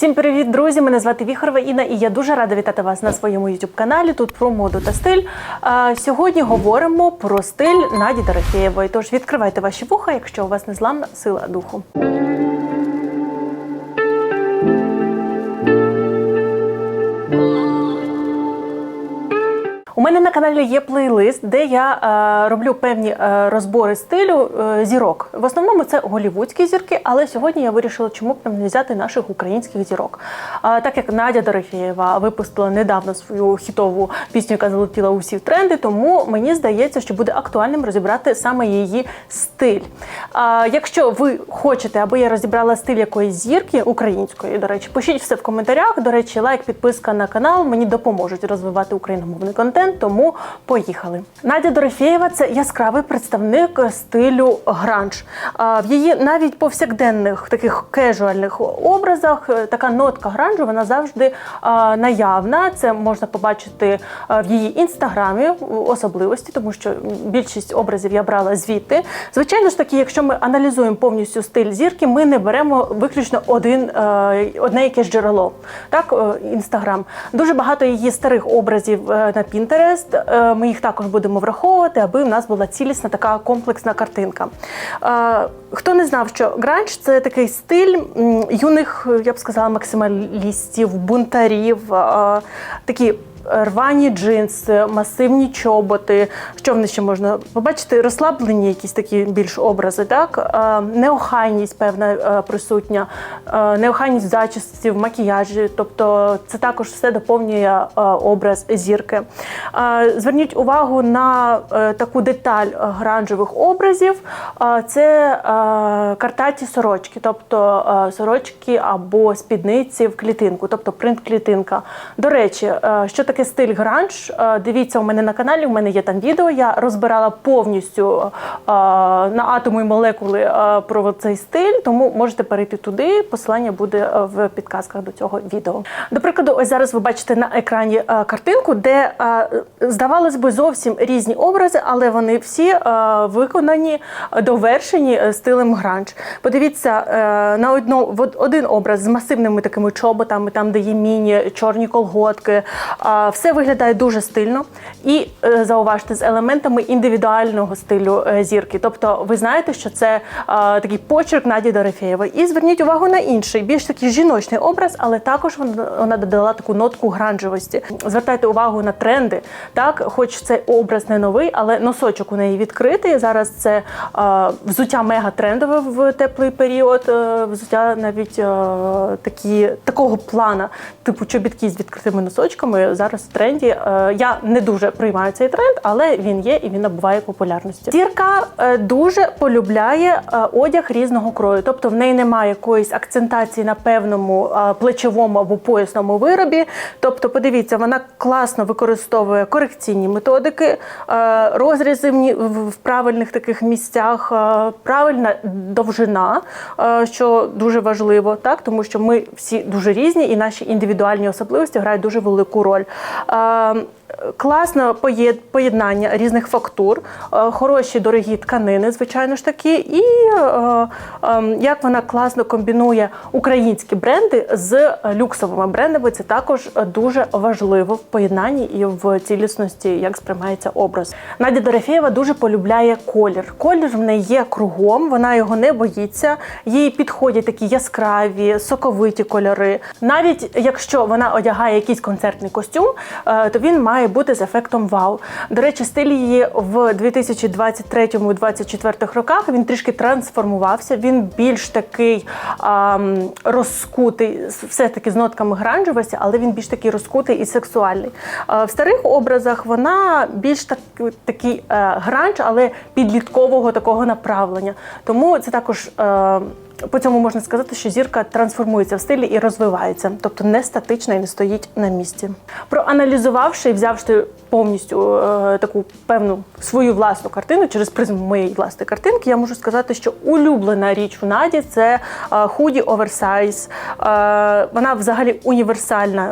Всім привіт, друзі! Мене звати Віхорова Інна, і я дуже рада вітати вас на своєму youtube каналі. Тут про моду та стиль. А, сьогодні говоримо про стиль Наді Дорофєєвої. Тож відкривайте ваші вуха, якщо у вас незламна сила духу. Мене на каналі є плейлист, де я е, роблю певні е, розбори стилю е, зірок. В основному це голівудські зірки, але сьогодні я вирішила, чому б нам не взяти наших українських зірок. Так як Надя Дорофєєва випустила недавно свою хітову пісню, яка залетіла у всі тренди, тому мені здається, що буде актуальним розібрати саме її стиль. Якщо ви хочете, аби я розібрала стиль якоїсь зірки української, до речі, пишіть все в коментарях. До речі, лайк, підписка на канал мені допоможуть розвивати україномовний контент. Тому поїхали. Надя Дорофєєва це яскравий представник стилю гранж. В її навіть повсякденних таких кежуальних образах е, така нотка гранжу вона завжди наявна. Це можна побачити в її інстаграмі особливості, тому що більшість образів я брала звідти. Звичайно ж таки, якщо ми аналізуємо повністю стиль зірки, ми не беремо виключно один е, одне якесь джерело. Так, інстаграм. Дуже багато її старих образів е, на Pinterest. Е, Ми їх також будемо враховувати, аби в нас була цілісна така комплексна картинка. Е, Хто не знав, що гранж це такий стиль юних, я б сказала, максималістів, бунтарів, е, такі. Рвані джинси, масивні чоботи. Що в них ще можна побачити? Розслаблені якісь такі більш образи, так? Е, Неохайність, певна е, присутня, е, неохайність в зачісті, в макіяжі. Тобто це також все доповнює образ зірки. Зверніть увагу на таку деталь гранжевих образів. Це картаті сорочки, тобто сорочки або спідниці в клітинку, тобто принт-клітинка. До речі, що таке стиль гранж? Е, Дивіться у мене на каналі, у мене є там відео. Я розбирала повністю е, на атоми і молекули е, про цей стиль, тому можете перейти туди. Посилання буде в підказках до цього відео. До прикладу, ось зараз ви бачите на екрані картинку, де здавалось би зовсім різні образи, але вони всі виконані, довершені стилем гранж. Подивіться на одно, в один образ з масивними такими чоботами, там де є міні, чорні колготки. Все виглядає дуже стильно і е, зауважте з елементами індивідуального стилю е, зірки. Тобто, ви знаєте, що це такий почерк Наді Дорофєєвої. І зверніть увагу на інший, більш такий жіночний образ, але також вона, додала таку нотку гранжевості. Звертайте увагу на тренди. Так, хоч цей образ не новий, але носочок у неї відкритий. Зараз це взуття мега трендове в теплий період. е, взуття навіть такі такого плана, типу чобітки з відкритими носочками. Зараз в тренді. Е, я не дуже приймаю цей тренд, але він є і він набуває популярності. Зірка е, дуже полюбляє е, одяг різного крою, тобто в неї немає якоїсь акцентації на певному плечовому або поясному виробі. Тобто, подивіться, вона класно використовує корекційні методики, розрізи в правильних таких місцях, правильна довжина, що дуже важливо, так тому що ми всі дуже різні, і наші індивідуальні особливості грають дуже велику роль. Е, Класне поєднання різних фактур, е, хороші дорогі тканини, звичайно ж таки, і е, е, як вона класно комбінує українські бренди з люксовими брендами. Це також дуже важливо в поєднанні і в цілісності, як сприймається образ. Надя Дорофєєва дуже полюбляє колір. Колір в неї є кругом, вона його не боїться. Їй підходять такі яскраві, соковиті кольори. Навіть якщо вона одягає якийсь концертний костюм, е, то він має бути з ефектом вау. До речі, стиль її в 2023-2024 роках він трішки трансформувався. Він більш такий ам, розкутий, все таки з нотками гранжевості, але він більш такий розкутий і сексуальний. Е, В старих образах вона більш так, такий е, гранж, але підліткового такого направлення. Тому це також. е, по цьому можна сказати, що зірка трансформується в стилі і розвивається, тобто не статична і не стоїть на місці. Проаналізувавши і взявши повністю е, таку певну свою власну картину через призму моєї власної картинки, я можу сказати, що улюблена річ у Наді це е, худі оверсайз. Е, вона взагалі універсальна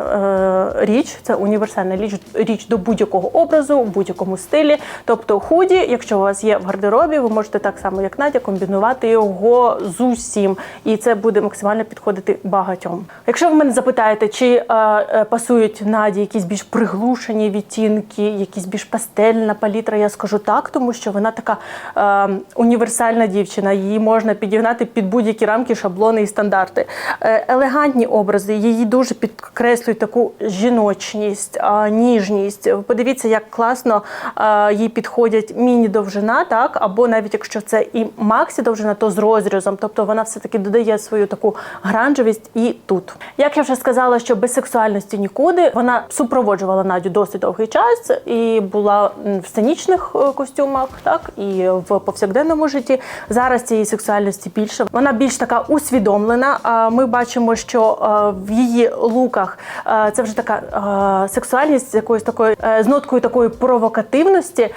е, річ, це універсальна річ, річ до будь-якого образу, в будь-якому стилі. Тобто худі, якщо у вас є в гардеробі, ви можете так само, як Надя, комбінувати його з усім. і це буде максимально підходити багатьом. Якщо ви мене запитаєте, чи е, е, пасують Наді якісь більш приглушені відтінки, якісь більш пастельна палітра, я скажу так, тому що вона така е, універсальна дівчина. Її можна підігнати під будь-які рамки, шаблони і стандарти. Е, елегантні образи, її дуже підкреслюють таку жіночність, е, ніжність. Подивіться, як класно е, їй підходять міні-довжина, так або навіть якщо це і максі довжина, то з розрізом. Тобто вона все-таки додає свою таку гранжевість і тут. Як я вже сказала, що без сексуальності нікуди вона супроводжувала Надю досить довгий час і була в сценічних е, костюмах, так і в повсякденному житті. Зараз цієї сексуальності більше. Вона більш така усвідомлена. А Ми бачимо, що е, в її луках е, це вже така сексуальність з якоюсь такою з ноткою такої провокативності,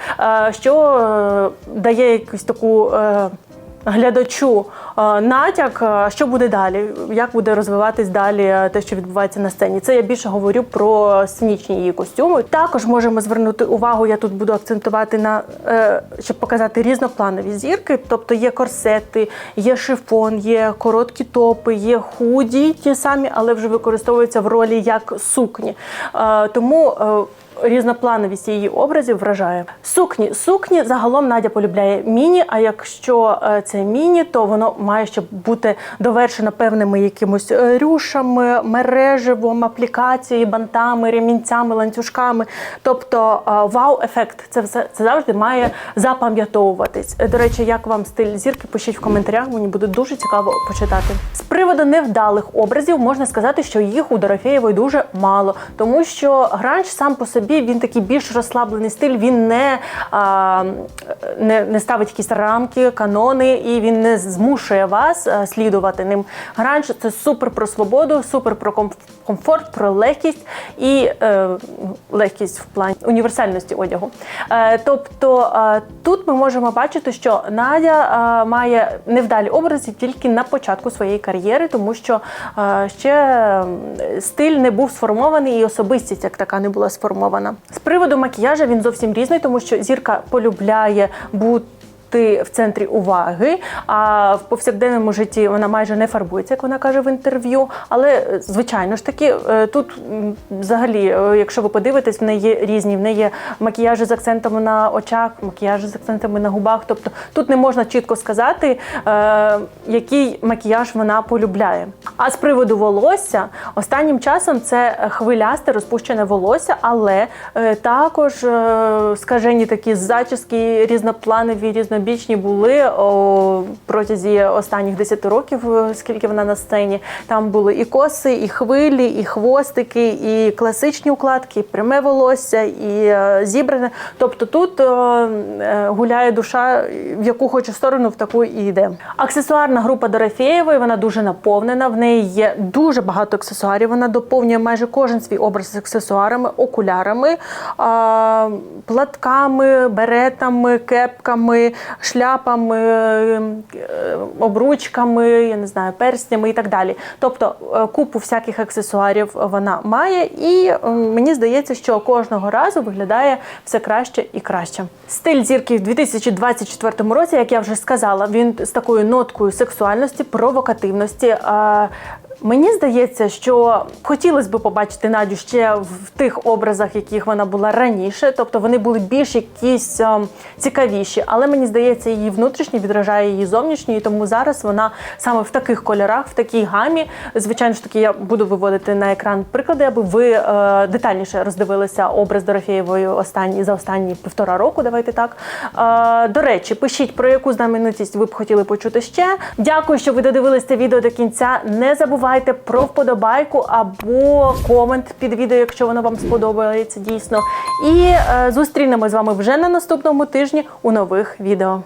що дає якусь таку. Глядачу е, натяк, е, що буде далі, як буде розвиватись далі е, те, що відбувається на сцені. Це я більше говорю про сценічні її костюми. Також можемо звернути увагу. Я тут буду акцентувати на щоб показати різнопланові зірки. Тобто є корсети, є шифон, є короткі топи, є худі, ті самі, але вже використовуються в ролі як сукні. Тому Різноплановість її образів вражає. Сукні. Сукні загалом Надя полюбляє міні. А якщо е, це міні, то воно має ще бути довершено певними якимось е, рюшами, мереживом, аплікацією, бантами, ремінцями, ланцюжками. Тобто е, вау-ефект. Це все це завжди має запам'ятовуватись. До речі, як вам стиль зірки? Пишіть в коментарях. Мені буде дуже цікаво почитати. З приводу невдалих образів можна сказати, що їх у Дорофєєвої дуже мало, тому що гранж сам по собі він такий більш розслаблений стиль. Він не, а, не, не ставить якісь рамки, канони, і він не змушує вас слідувати ним. Гранж це супер про свободу, супер про комфорт, про легкість і е, легкість в плані універсальності одягу. Е, тобто е, тут ми можемо бачити, що Надя е, має невдалі образи тільки на початку своєї кар'єри, тому що е, ще е, стиль не був сформований і особистість як така не була сформована. З приводу макіяжа він зовсім різний, тому що зірка полюбляє бути в центрі уваги, а в повсякденному житті вона майже не фарбується, як вона каже в інтерв'ю. Але е, звичайно ж таки, е, тут взагалі, е, якщо ви подивитесь, в неї різні. В неї є макіяжі з акцентами на очах, макіяжі з акцентами на губах. Тобто тут не можна чітко сказати, який макіяж вона полюбляє. А з приводу волосся, останнім часом це хвилясте розпущене волосся, але також скажені такі зачіски різнопланові, різнобічні були о, протязі останніх 10 років, е, скільки вона на сцені. Там були і коси, і хвилі, і хвостики, і класичні укладки, і пряме волосся, і е, зібране. Тобто тут е, е, гуляє душа, в яку хоче сторону, в таку і йде. Аксесуарна група Дорофєєвої, вона дуже наповнена. В неї є дуже багато аксесуарів. Вона доповнює майже кожен свій образ з аксесуарами, окулярами, платками, беретами, кепками, шляпами, е, обручками, я не знаю, перснями і так далі. Тобто е, купу всяких аксесуарів вона має, і е, мені здається, що кожного разу виглядає все краще і краще. Стиль зірки в 2024 році, як я вже сказала, він з такою ноткою сексуальності, провокативності. Мені здається, що хотілося б побачити Надю ще в тих образах, яких вона була раніше. Тобто вони були більш якісь ем, цікавіші. Але мені здається, її внутрішнє відражає її зовнішнє, і тому зараз вона саме в таких кольорах, в такій гамі. Звичайно ж таки, я буду виводити на екран приклади, аби ви е, детальніше роздивилися образ Дорофєєвої останні за останні півтора року. Давайте так. Е, до речі, пишіть про яку знаменитість ви б хотіли почути ще. Дякую, що ви додивились це відео до кінця. Не забувайте про вподобайку або комент під відео, якщо воно вам сподобається дійсно. І е, зустрінемось з вами вже на наступному тижні у нових відео.